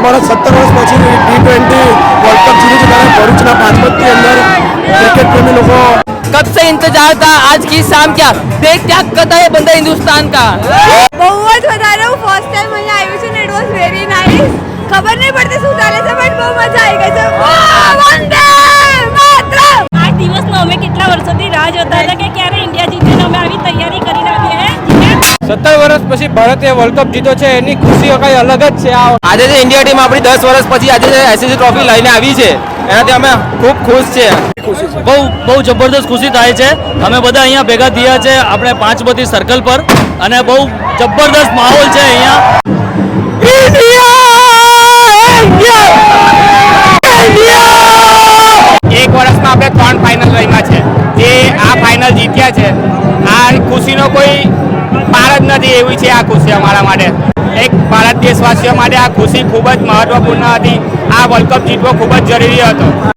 ભારત સત્તર વર્ષ પછી ટી ટ્વેન્ટી વર્લ્ડ કપ જીત્યું છે ત્યારે ભરૂચના પાંચમતની અંદર ક્રિકેટ પ્રેમી લોકો कब से इंतजार था आज की शाम क्या देख क्या करता है बंदा हिंदुस्तान का બહુ જ વધારે હું ફર્સ્ટ ટાઈમ અહીંયા આવ્યું છું ને ઇટ વોઝ વેરી નાઇસ ખબર નહીં પડતી શું ચાલે છે બટ બહુ મજા આવી ગઈ છે વાહ, વંદે માતરમ આ દિવસનો અમે કેટલા વર્ષોથી રાહ જોતા હતા સત્તર વર્ષ પછી ભારતે વર્લ્ડ કપ જીતો છે એની ખુશી કઈ અલગ જ છે આજે જે ઇન્ડિયા ટીમ આપણી દસ વર્ષ પછી આજે જે આઈસીસી ટ્રોફી લઈને આવી છે એનાથી અમે ખૂબ ખુશ છે. બહુ બહુ જબરદસ્ત ખુશી થાય છે. અમે બધા અહીંયા ભેગા થયા છે આપણે પાંચ બધી સર્કલ પર અને બહુ જબરદસ્ત માહોલ છે અહીંયા. એક વર્ષમાં આપણે ત્રણ ફાઇનલ રમ્યા છે. જે આ ફાઇનલ જીત્યા છે આ ખુશીનો કોઈ નથી એવી છે આ ખુશી અમારા માટે. એક ભારત દેશવાસીઓ માટે આ ખુશી ખૂબ જ મહત્વપૂર્ણ હતી. આ વર્લ્ડ કપ જીતવો ખૂબ જ જરૂરી હતો.